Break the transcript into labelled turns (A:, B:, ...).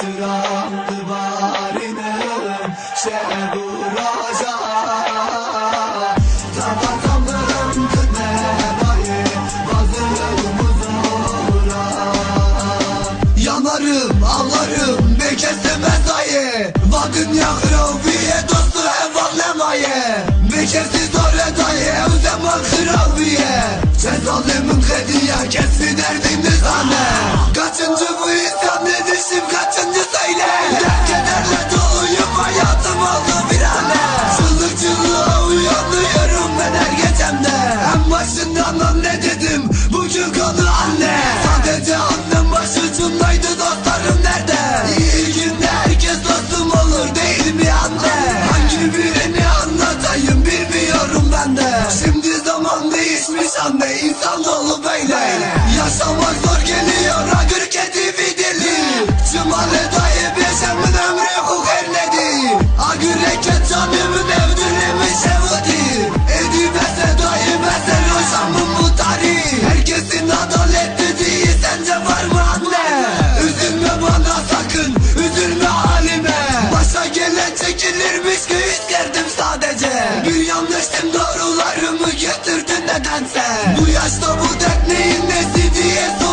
A: Sıram dıvarını Şer vuracak Tabakamın kınevayı Bazılığımız uğra Yanarım ağlarım Bekestemez ayı Vadın yahrafı anne dedim, bugün konu anne. Sadece annem başucundaydı dostlarım nerede? İyi günde herkes dostum olur değil mi anne? Hangi birini anlatayım bilmiyorum ben de. Şimdi zaman değişmiş anne insan dolu böyle nedense Bu yaşta bu dert neyin nesi diye